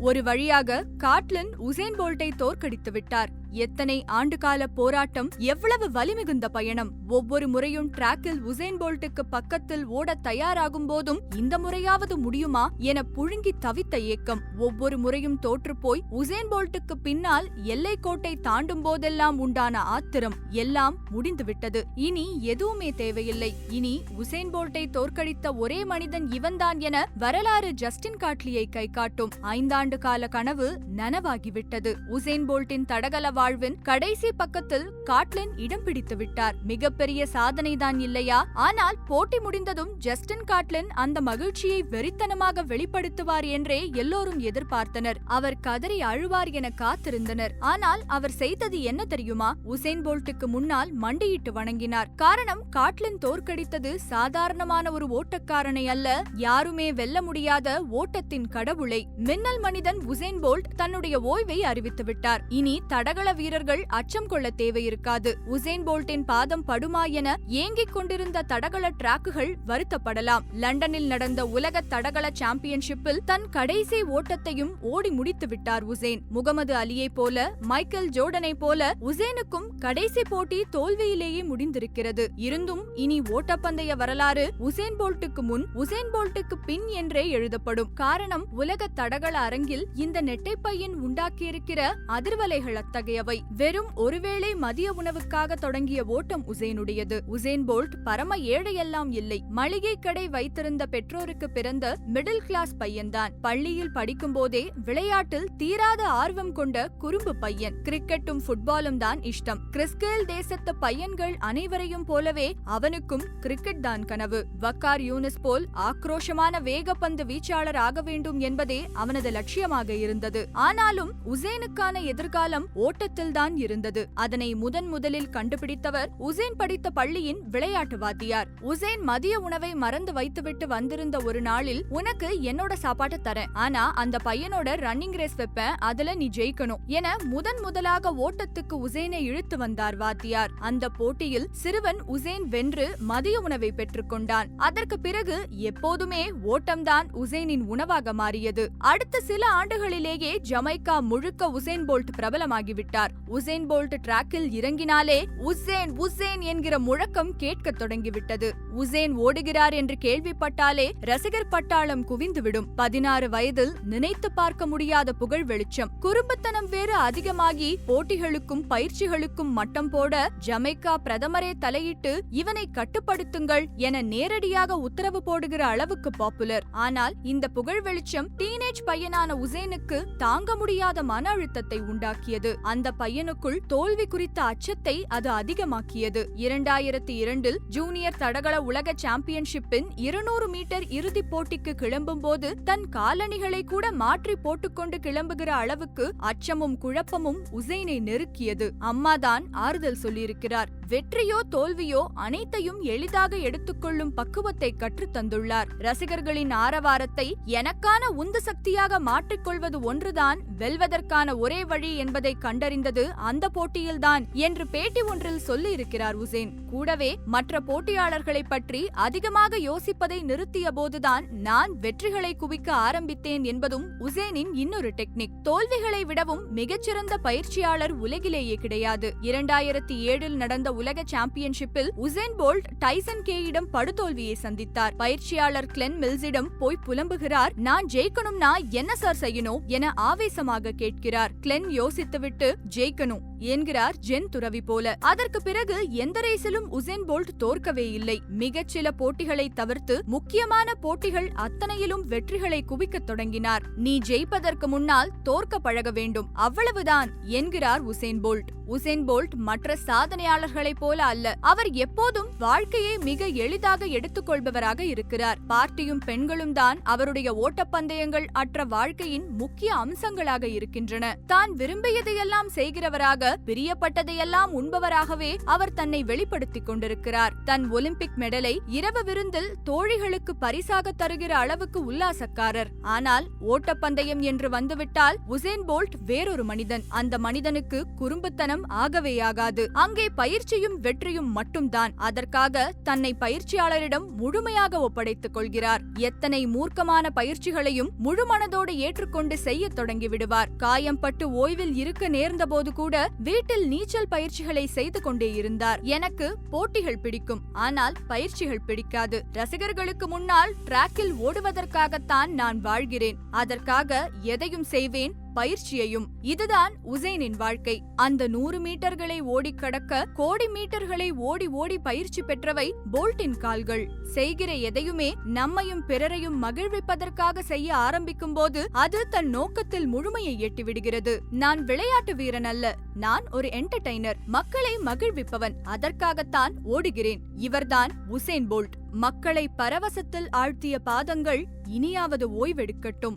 ஒரு வழியாக காட்லன் உசேன் போல்ட்டை தோற்கடித்து விட்டார் எத்தனை ஆண்டுகால போராட்டம் எவ்வளவு வலிமிகுந்த பயணம். ஒவ்வொரு முறையும் டிராக்கில் உசேன் போல்ட்டுக்கு பக்கத்தில் ஓட தயாராகும் போதும் இந்த முறையாவது முடியுமா என புழுங்கி தவித்த ஏக்கம். ஒவ்வொரு முறையும் தோற்றுப்போய் உசேன் போல்ட்டுக்கு பின்னால் எல்லைக்கோட்டை தாண்டும் போதெல்லாம் உண்டான ஆத்திரம் எல்லாம் முடிந்துவிட்டது. இனி எதுவுமே தேவையில்லை. இனி உசேன் போல்ட்டை தோற்கடித்த ஒரே மனிதன் இவன்தான் என வரலாறு ஜஸ்டின் காட்லியை கை காட்டும் ஐந்தாண்டு கால கனவு நனவாகிவிட்டது. உசேன் போல்ட்டின் தடகள வாழ்வின் கடைசி பக்கத்தில் காட்லின் இடம் பிடித்து விட்டார். மிகப்பெரிய சாதனைதான் இல்லையா? ஆனால் போட்டி முடிந்ததும் ஜஸ்டின் காட்லின் அந்த மகிழ்ச்சியை வெறித்தனமாக வெளிப்படுத்துவார் என்றே எல்லோரும் எதிர்பார்த்தனர். அவர் கதறி அழுவார் என காத்திருந்தனர். ஆனால் அவர் செய்தது என்ன தெரியுமா? உசேன் போல்ட்டுக்கு முன்னால் மண்டியிட்டு வணங்கினார். காரணம் காட்லின் தோற்கடித்தது சாதாரணமான ஒரு ஓட்டக்காரனை அல்ல யாருமே வெல்ல முடியாத ஓட்டத்தின் கடவுளை. மின்னல் மனிதன் உசேன் போல்ட் தன்னுடைய ஓய்வை அறிவித்துவிட்டார் இனி தடகள வீரர்கள் அச்சம் கொள்ள தேவையிருக்காது. உசேன் போல்ட்டின் பாதம் படுமா என ஏங்கிக் கொண்டிருந்த தடகள டிராக்குகள் வருத்தப்படலாம். லண்டனில் நடந்த உலக தடகள சாம்பியன்ஷிப்பில் தன் கடைசி ஓட்டத்தையும் ஓடி முடித்து விட்டார் உசேன். முகமது அலியை போல மைக்கேல் ஜோர்டனை போல உசேனுக்கும் கடைசி போட்டி தோல்வியிலேயே முடிந்திருக்கிறது. இருந்தும் இனி ஓட்டப்பந்தய வரலாறு உசேன் போல்ட்டுக்கு முன் உசேன் போல்ட்டுக்கு பின் என்றே எழுதப்படும். காரணம் உலக தடகள அரங்கில் இந்த நெட்டைப்பையன் உண்டாக்கியிருக்கிற அதிர்வலைகள் அத்தகைய அத்தகையவை வெறும் ஒருவேளை மதிய உணவுக்காக தொடங்கிய ஓட்டம் உசேனுடையது. உசேன் போல்ட் பரம ஏழையெல்லாம் இல்லை. மளிகை கடை வைத்திருந்த பெற்றோருக்கு பிறந்த மிடில் கிளாஸ் பையன்தான். பள்ளியில் படிக்கும் போதே விளையாட்டில் தீராத ஆர்வம் கொண்ட குறும்பு பையன். கிரிக்கெட்டும் ஃபுட்பாலும் தான் இஷ்டம். கிறிஸ்கேல் தேசத்து பையன்கள் அனைவரையும் போலவே அவனுக்கும் கிரிக்கெட் தான் கனவு. வக்கார் யூனிஸ் போல் ஆக்ரோஷமான வேகப்பந்து வீச்சாளர் ஆக வேண்டும் என்பதே அவனது லட்சியமாக இருந்தது. ஆனாலும் உசேனுக்கான எதிர்காலம் ஓட்ட கூட்டத்தில்தான் இருந்தது. அதனை முதன் முதலில் கண்டுபிடித்தவர் உசேன் படித்த பள்ளியின் விளையாட்டு வாத்தியார் உசேன் மதிய உணவை மறந்து வைத்துவிட்டு வந்திருந்த ஒரு நாளில் உனக்கு என்னோட சாப்பாட்டு தரேன். ஆனா அந்த பையனோட ரன்னிங் ரேஸ் வைப்பேன் அதுல நீ ஜெயிக்கணும் என முதன் முதலாக ஓட்டத்துக்கு உசேனை இழுத்து வந்தார் வாத்தியார். அந்த போட்டியில் சிறுவன் உசேன் வென்று மதிய உணவை பெற்றுக்கொண்டான் அதற்கு பிறகு எப்போதுமே ஓட்டம்தான் உசேனின் உணவாக மாறியது. அடுத்த சில ஆண்டுகளிலேயே ஜமைக்கா முழுக்க உசேன் போல்ட் பிரபலமாகிவிட்டார். உசேன் போல்ட் டிராக்கில் இறங்கினாலே உசேன் உசேன் என்கிற முழக்கம் கேட்கத் தொடங்கிவிட்டது. உசேன் ஓடுகிறார் என்று கேள்விப்பட்டாலே ரசிகர் பட்டாளம் குவிந்துவிடும். பதினாறு வயதில் நினைத்து பார்க்க முடியாத புகழ் வெளிச்சம். குறும்புத்தனம் வேறு அதிகமாகி போட்டிகளுக்கும் பயிற்சிகளுக்கும் மட்டம் போட ஜமைக்கா பிரதமரே தலையிட்டு இவனை கட்டுப்படுத்துங்கள் என நேரடியாக உத்தரவு போடுகிற அளவுக்கு பாப்புலர். ஆனால் இந்த புகழ் வெளிச்சம் டீனேஜ் பையனான உசேனுக்கு தாங்க முடியாத மன அழுத்தத்தை உண்டாக்கியது. அந்த பையனுக்குள் தோல்வி குறித்த அச்சத்தை அது அதிகமாக்கியது. இரண்டாயிரத்தி இரண்டில் ஜூனியர் தடகள உலக சாம்பியன்ஷிப்பின் இருநூறு மீட்டர் இறுதிப் போட்டிக்கு கிளம்பும் போது தன் காலணிகளை கூட மாற்றி போட்டுக்கொண்டு கிளம்புகிற அளவுக்கு அச்சமும் குழப்பமும் உசைனை நெருக்கியது. அம்மாதான் ஆறுதல் சொல்லியிருக்கிறார். வெற்றியோ தோல்வியோ அனைத்தையும் எளிதாக எடுத்துக்கொள்ளும் பக்குவத்தை கற்றுத்தந்துள்ளார் ரசிகர்களின் ஆரவாரத்தை எனக்கான உந்து சக்தியாக மாற்றிக்கொள்வது ஒன்றுதான் வெல்வதற்கான ஒரே வழி என்பதை கண்டறி கண்டறிந்தது அந்த போட்டியில்தான் என்று பேட்டி ஒன்றில் சொல்லியிருக்கிறார் உசேன். கூடவே மற்ற போட்டியாளர்களை பற்றி அதிகமாக யோசிப்பதை நிறுத்திய போதுதான் நான் வெற்றிகளை குவிக்க ஆரம்பித்தேன் என்பதும் உசேனின் இன்னொரு டெக்னிக். தோல்விகளை விடவும் மிகச்சிறந்த பயிற்சியாளர் உலகிலேயே கிடையாது. இரண்டாயிரத்தி ஏழில் நடந்த உலக சாம்பியன்ஷிப்பில் உசேன் போல்ட் டைசன் கேயிடம் படுதோல்வியை சந்தித்தார். பயிற்சியாளர் கிளென் மில்ஸிடம் போய் புலம்புகிறார் நான் ஜெயிக்கணும்னா என்ன சார் செய்யணும்? என ஆவேசமாக கேட்கிறார். கிளென் யோசித்துவிட்டு ஜெயிக்கணும். என்கிறார் ஜென் துறவி போல. அதற்கு பிறகு எந்த ரேசிலும் உசேன் போல்ட் தோற்கவே இல்லை. மிகச் சில போட்டிகளை தவிர்த்து முக்கியமான போட்டிகள் அத்தனையிலும் வெற்றிகளை குவிக்கத் தொடங்கினார். நீ ஜெயிப்பதற்கு முன்னால் தோற்க பழக வேண்டும். அவ்வளவுதான் என்கிறார் உசேன் போல்ட். உசேன் போல்ட் மற்ற சாதனையாளர்களைப் போல அல்ல. அவர் எப்போதும் வாழ்க்கையை மிக எளிதாக எடுத்துக்கொள்பவராக இருக்கிறார். பார்ட்டியும் பெண்களும் தான் அவருடைய ஓட்டப்பந்தயங்கள் அற்ற வாழ்க்கையின் முக்கிய அம்சங்களாக இருக்கின்றன. தான் விரும்பியதையெல்லாம் செய்கிறவராக பிரியப்பட்டதையெல்லாம் உண்பவராகவே அவர் தன்னை வெளிப்படுத்திக் கொண்டிருக்கிறார். தன் ஒலிம்பிக் மெடலை இரவு விருந்தில் தோழிகளுக்கு பரிசாக தருகிற அளவுக்கு உல்லாசக்காரர். ஆனால் ஓட்டப்பந்தயம் என்று வந்துவிட்டால் உசேன் போல்ட் வேறொரு மனிதன். அந்த மனிதனுக்கு குறும்புத்தனம் ஆகவேயாகாது அங்கே பயிற்சியும் வெற்றியும் மட்டும்தான். அதற்காக தன்னை பயிற்சியாளரிடம் முழுமையாக ஒப்படைத்துக் கொள்கிறார். எத்தனை மூர்க்கமான பயிற்சிகளையும் முழுமனதோடு ஏற்றுக்கொண்டு செய்யத் தொடங்கிவிடுவார் காயம்பட்டு ஓய்வில் இருக்க நேர்ந்தபோது கூட வீட்டில் நீச்சல் பயிற்சிகளை செய்து கொண்டே இருந்தார். எனக்கு போட்டிகள் பிடிக்கும். ஆனால் பயிற்சிகள் பிடிக்காது. ரசிகர்களுக்கு முன்னால் டிராக்கில் ஓடுவதற்காகத்தான் நான் வாழ்கிறேன். அதற்காக எதையும் செய்வேன். பயிற்சியையும் இதுதான் உசைனின் வாழ்க்கை. அந்த நூறு மீட்டர்களை ஓடி கடக்க கோடி மீட்டர்களை ஓடி ஓடி பயிற்சி பெற்றவை போல்ட்டின் கால்கள். செய்கிற எதையுமே நம்மையும் பிறரையும் மகிழ்விப்பதற்காக செய்ய ஆரம்பிக்கும் போது அது தன் நோக்கத்தில் முழுமையை எட்டிவிடுகிறது. நான் விளையாட்டு வீரன் அல்ல நான் ஒரு என்டர்டைனர் மக்களை மகிழ்விப்பவன் அதற்காகத்தான் ஓடுகிறேன். இவர்தான் உசேன் போல்ட். மக்களை பரவசத்தில் ஆழ்த்திய பாதங்கள் இனியாவது ஓய்வெடுக்கட்டும்.